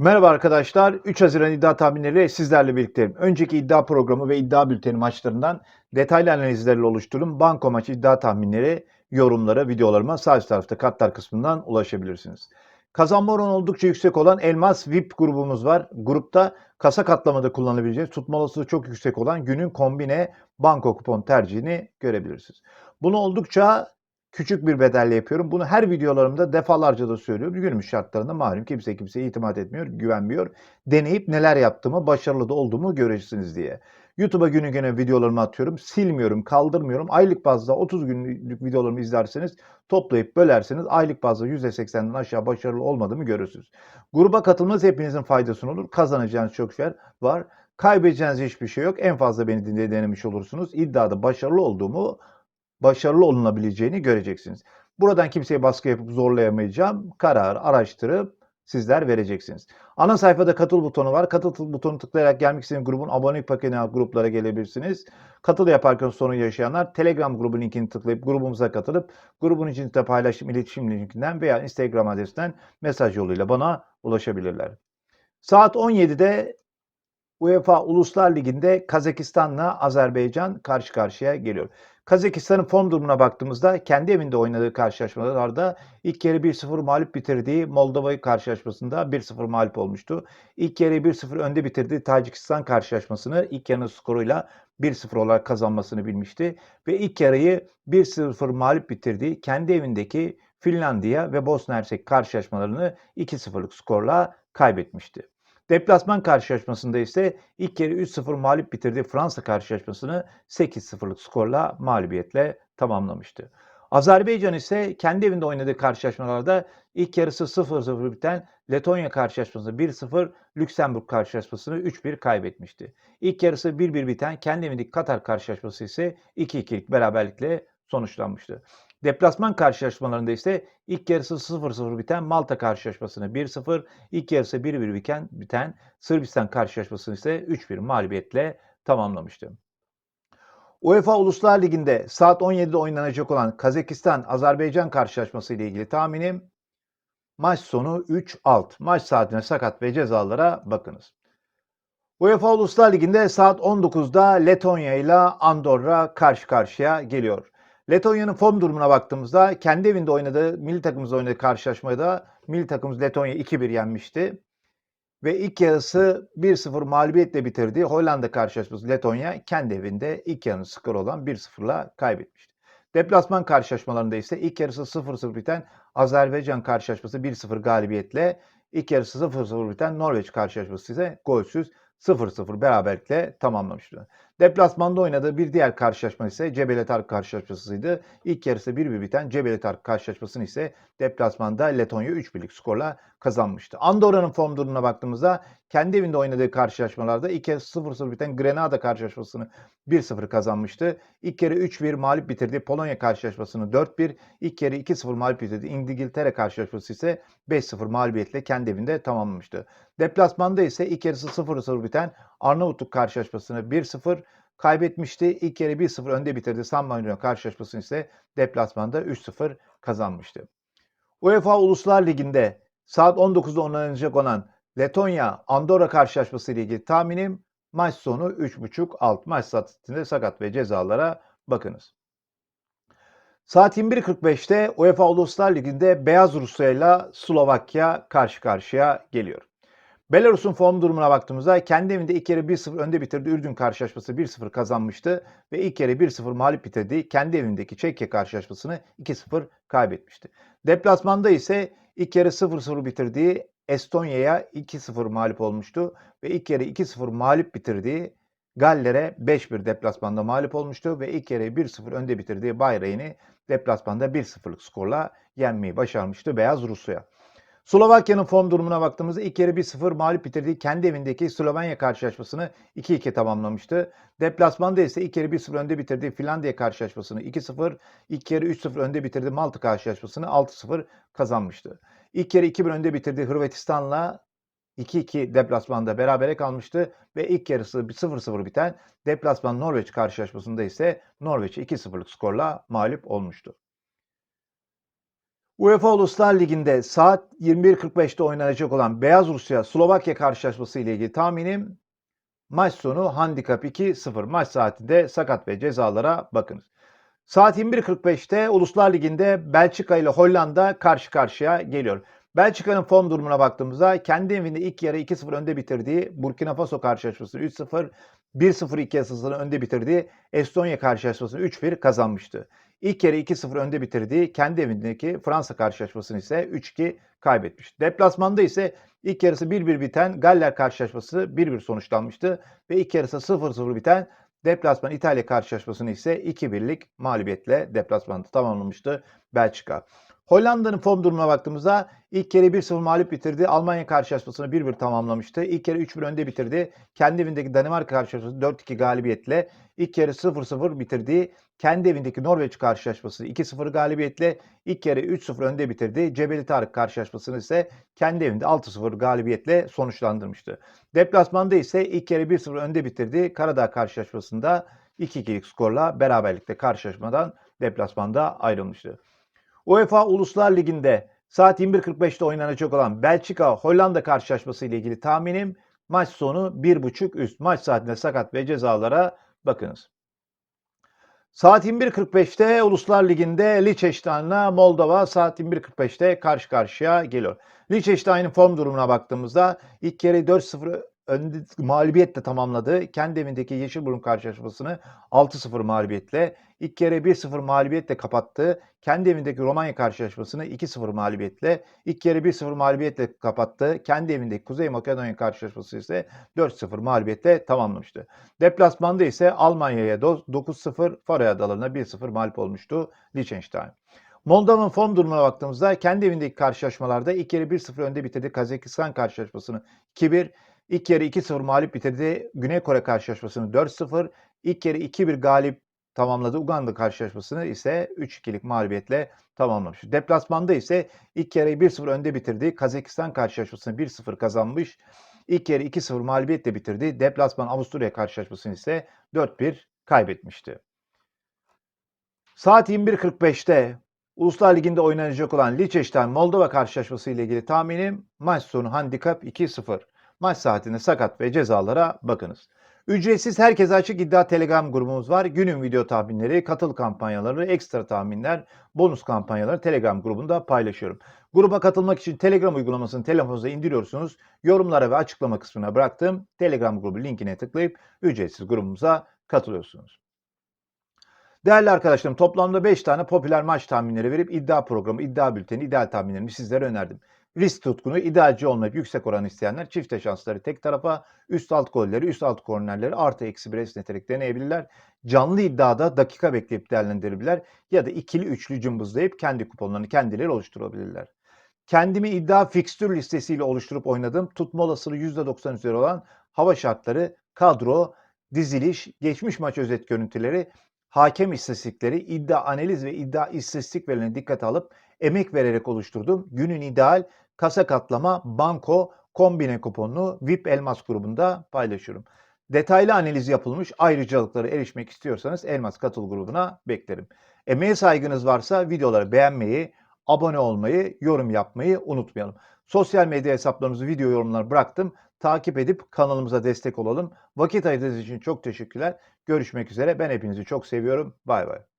Merhaba arkadaşlar. 3 Haziran iddia tahminleri sizlerle birlikteyim. Önceki iddia programı ve iddia bülteni maçlarından detaylı analizlerle oluşturduğum banko maç iddia tahminleri, yorumlara, videolarıma sağ üst tarafta kartlar kısmından ulaşabilirsiniz. Kazanma oranı oldukça yüksek olan Elmas VIP grubumuz var. Grupta kasa katlamada kullanabileceğiniz, tutma olasılığı çok yüksek olan günün kombine banko kupon tercihini görebilirsiniz. Bunu oldukça küçük bir bedelle yapıyorum. Bunu her videolarımda defalarca da söylüyorum. Günümüz şartlarında malum kimse kimseye itimat etmiyor, güvenmiyor. Deneyip neler yaptığımı, başarılı da olduğumu göreceksiniz diye. YouTube'a günü güne videolarımı atıyorum. Silmiyorum, kaldırmıyorum. Aylık bazda 30 günlük videolarımı izlerseniz toplayıp bölerseniz aylık bazda %80'den aşağı başarılı olmadığımı görürsünüz. Gruba katılmanız hepinizin faydasına olur. Kazanacağınız çok şey var. Kaybedeceğiniz hiçbir şey yok. En fazla beni dinleye denemiş olursunuz. İddiada başarılı olduğumu başarılı olunabileceğini göreceksiniz. Buradan kimseye baskı yapıp zorlayamayacağım. Karar araştırıp sizler vereceksiniz. Ana sayfada katıl butonu var. Katıl butonu tıklayarak gelmek istediğiniz grubun abonelik paketine gruplara gelebilirsiniz. Katıl yaparken sorun yaşayanlar Telegram grubun linkini tıklayıp grubumuza katılıp grubun içinde paylaştığım iletişim linkinden veya Instagram adresinden mesaj yoluyla bana ulaşabilirler. Saat 17'de UEFA Uluslar Ligi'nde Kazakistan'la Azerbaycan karşı karşıya geliyor. Kazakistan'ın form durumuna baktığımızda kendi evinde oynadığı karşılaşmalarda ilk yarı 1-0 mağlup bitirdiği Moldova karşılaşmasında 1-0 mağlup olmuştu. İlk yarı 1-0 önde bitirdiği Tacikistan karşılaşmasını ilk yarının skoruyla 1-0 olarak kazanmasını bilmişti. Ve ilk yarıyı 1-0 mağlup bitirdiği kendi evindeki Finlandiya ve Bosna Hersek karşılaşmalarını 2-0'lık skorla kaybetmişti. Deplasman karşılaşmasında ise ilk kere 3-0 mağlup bitirdiği Fransa karşılaşmasını 8-0'lık skorla mağlubiyetle tamamlamıştı. Azerbaycan ise kendi evinde oynadığı karşılaşmalarda ilk yarısı 0-0 biten Letonya karşılaşmasını 1-0, Lüksemburg karşılaşmasını 3-1 kaybetmişti. İlk yarısı 1-1 biten kendi evindeki Katar karşılaşması ise 2-2'lik beraberlikle sonuçlanmıştı. Deplasman karşılaşmalarında ise ilk yarısı 0-0 biten Malta karşılaşmasını 1-0, ilk yarısı 1-1 biten, biten Sırbistan karşılaşmasını ise 3-1 mağlubiyetle tamamlamıştı. UEFA Uluslar Ligi'nde saat 17'de oynanacak olan Kazakistan-Azerbaycan karşılaşması ile ilgili tahminim maç sonu 3 alt. Maç saatine sakat ve cezalara bakınız. UEFA Uluslar Ligi'nde saat 19'da Letonya ile Andorra karşı karşıya geliyor. Letonya'nın form durumuna baktığımızda kendi evinde oynadığı, milli takımımızla oynadığı karşılaşmada milli takımımız Letonya 2-1 yenmişti. Ve ilk yarısı 1-0 mağlubiyetle bitirdiği Hollanda karşılaşması Letonya kendi evinde ilk yarının skoru olan 1-0'la kaybetmişti. Deplasman karşılaşmalarında ise ilk yarısı 0-0 biten Azerbaycan karşılaşması 1-0 galibiyetle, ilk yarısı 0-0 biten Norveç karşılaşması ise golsüz 0-0 beraberlikle tamamlamıştı. Deplasmanda oynadığı bir diğer karşılaşma ise Cebeli Tarık karşılaşmasıydı. İlk yarısı 1-1 biten Cebeli Tarık karşılaşmasını ise deplasmanda Letonya 3-1'lik skorla kazanmıştı. Andorra'nın form durumuna baktığımızda kendi evinde oynadığı karşılaşmalarda ilk kez 0-0 biten Grenada karşılaşmasını 1-0 kazanmıştı. İlk kere 3-1 mağlup bitirdiği Polonya karşılaşmasını 4-1, ilk kere 2-0 mağlup bitirdiği İngiltere karşılaşması ise 5-0 mağlubiyetle kendi evinde tamamlamıştı. Deplasmanda ise ilk yarısı 0-0 biten Arnavutluk karşılaşmasını 1-0 kaybetmişti. İlk kere 1-0 önde bitirdi. San Marino karşılaşmasını ise deplasmanda 3-0 kazanmıştı. UEFA Uluslar Ligi'nde saat 19'da oynanacak olan Letonya Andorra karşılaşması ile ilgili tahminim maç sonu 3.5 alt maç saatinde sakat ve cezalara bakınız. Saat 21.45'te UEFA Uluslar Ligi'nde Beyaz Rusya ile Slovakya karşı karşıya geliyor. Belarus'un form durumuna baktığımızda kendi evinde ilk kere 1-0 önde bitirdi. Ürdün karşılaşması 1-0 kazanmıştı ve ilk kere 1-0 mağlup bitirdi. Kendi evindeki Çekya karşılaşmasını 2-0 kaybetmişti. Deplasmanda ise ilk kere 0-0 bitirdiği Estonya'ya 2-0 mağlup olmuştu ve ilk kere 2-0 mağlup bitirdiği Galler'e 5-1 deplasmanda mağlup olmuştu ve ilk kere 1-0 önde bitirdiği Bayrain'i deplasmanda 1-0'lık skorla yenmeyi başarmıştı Beyaz Rusya. Slovakya'nın form durumuna baktığımızda ilk yarı 1-0 mağlup bitirdiği kendi evindeki Slovenya karşılaşmasını 2-2 tamamlamıştı. Deplasmanda ise ilk yarı 1-0 önde bitirdiği Finlandiya karşılaşmasını 2-0, ilk yarı 3-0 önde bitirdiği Malta karşılaşmasını 6-0 kazanmıştı. İlk yarı 2-1 önde bitirdiği Hırvatistan'la 2-2 deplasmanda berabere kalmıştı ve ilk yarısı 0-0 biten deplasman Norveç karşılaşmasında ise Norveç 2-0'lık skorla mağlup olmuştu. UEFA Uluslar Ligi'nde saat 21.45'te oynanacak olan Beyaz Rusya Slovakya karşılaşması ile ilgili tahminim maç sonu handikap 2-0 maç saatinde sakat ve cezalara bakınız. Saat 21.45'te Uluslar Ligi'nde Belçika ile Hollanda karşı karşıya geliyor. Belçika'nın form durumuna baktığımızda kendi evinde ilk yarı 2-0 önde bitirdiği Burkina Faso karşılaşmasını 3-0, 1-0 2 yasasını önde bitirdiği Estonya karşılaşmasını 3-1 kazanmıştı. İlk yarı 2-0 önde bitirdiği kendi evindeki Fransa karşılaşmasını ise 3-2 kaybetmiş. Deplasmanda ise ilk yarısı 1-1 biten Galler karşılaşması 1-1 sonuçlanmıştı ve ilk yarısı 0-0 biten deplasman İtalya karşılaşmasını ise 2-1'lik mağlubiyetle deplasmanda tamamlamıştı Belçika. Hollanda'nın form durumuna baktığımızda ilk kere 1-0 mağlup bitirdi. Almanya karşılaşmasını 1-1 tamamlamıştı. İlk kere 3-1 önde bitirdi. Kendi evindeki Danimarka karşılaşmasını 4-2 galibiyetle ilk kere 0-0 bitirdiği kendi evindeki Norveç karşılaşmasını 2-0 galibiyetle ilk kere 3-0 önde bitirdi. Cebeli Tarık karşılaşmasını ise kendi evinde 6-0 galibiyetle sonuçlandırmıştı. Deplasmanda ise ilk kere 1-0 önde bitirdi. Karadağ karşılaşmasında 2-2'lik skorla beraberlikte karşılaşmadan deplasmanda ayrılmıştı. UEFA Uluslar Ligi'nde saat 21.45'te oynanacak olan Belçika-Hollanda karşılaşması ile ilgili tahminim maç sonu 1.5 üst. Maç saatinde sakat ve cezalara bakınız. Saat 21.45'te Uluslar Ligi'nde Liechtenstein'la Moldova saat 21.45'te karşı karşıya geliyor. Liechtenstein'in form durumuna baktığımızda ilk kere 4-0 önde mağlubiyetle tamamladı. Kendi evindeki Yeşilburun karşılaşmasını 6-0 mağlubiyetle, ilk kere 1-0 mağlubiyetle kapattı. Kendi evindeki Romanya karşılaşmasını 2-0 mağlubiyetle, ilk kere 1-0 mağlubiyetle kapattı. Kendi evindeki Kuzey Makedonya karşılaşması ise 4-0 mağlubiyetle tamamlamıştı. Deplasmanda ise Almanya'ya 9-0, Faroe Adalarına 1-0 mağlup olmuştu Liechtenstein. Moldova'nın form durumuna baktığımızda kendi evindeki karşılaşmalarda ilk yarı 1-0 önde bitirdi Kazakistan karşılaşmasını 2-1, İlk yarı 2-0 mağlup bitirdi. Güney Kore karşılaşmasını 4-0. İlk yarı 2-1 galip tamamladı. Uganda karşılaşmasını ise 3-2'lik mağlubiyetle tamamlamış. Deplasmanda ise ilk yarıyı 1-0 önde bitirdi. Kazakistan karşılaşmasını 1-0 kazanmış. İlk yarı 2-0 mağlubiyetle bitirdi. Deplasman Avusturya karşılaşmasını ise 4-1 kaybetmişti. Saat 21.45'te Uluslar Ligi'nde oynanacak olan Liechtenstein Moldova karşılaşması ile ilgili tahminim maç sonu handikap 2-0 maç saatinde sakat ve cezalara bakınız. Ücretsiz herkese açık iddia Telegram grubumuz var. Günün video tahminleri, katıl kampanyaları, ekstra tahminler, bonus kampanyaları Telegram grubunda paylaşıyorum. Gruba katılmak için Telegram uygulamasını telefonunuza indiriyorsunuz. Yorumlara ve açıklama kısmına bıraktığım Telegram grubu linkine tıklayıp ücretsiz grubumuza katılıyorsunuz. Değerli arkadaşlarım toplamda 5 tane popüler maç tahminleri verip iddia programı, iddia bülteni, ideal tahminlerimi sizlere önerdim. Risk tutkunu, idealci olmayıp yüksek oran isteyenler çifte şansları tek tarafa, üst alt golleri, üst alt kornerleri artı eksi bir esneterek deneyebilirler. Canlı iddiada dakika bekleyip değerlendirebilirler ya da ikili üçlü cımbızlayıp kendi kuponlarını kendileri oluşturabilirler. Kendimi iddia fikstür listesiyle oluşturup oynadığım tutma olasılığı %90 üzeri olan hava şartları, kadro, diziliş, geçmiş maç özet görüntüleri, hakem istatistikleri, iddia analiz ve iddia istatistik verilerine dikkate alıp emek vererek oluşturduğum günün ideal kasa katlama, banko, kombine kuponunu VIP Elmas grubunda paylaşıyorum. Detaylı analiz yapılmış ayrıcalıklara erişmek istiyorsanız Elmas Katıl grubuna beklerim. Emeğe saygınız varsa videoları beğenmeyi, abone olmayı, yorum yapmayı unutmayalım. Sosyal medya hesaplarımızı video yorumlar bıraktım. Takip edip kanalımıza destek olalım. Vakit ayırdığınız için çok teşekkürler. Görüşmek üzere. Ben hepinizi çok seviyorum. Bay bay.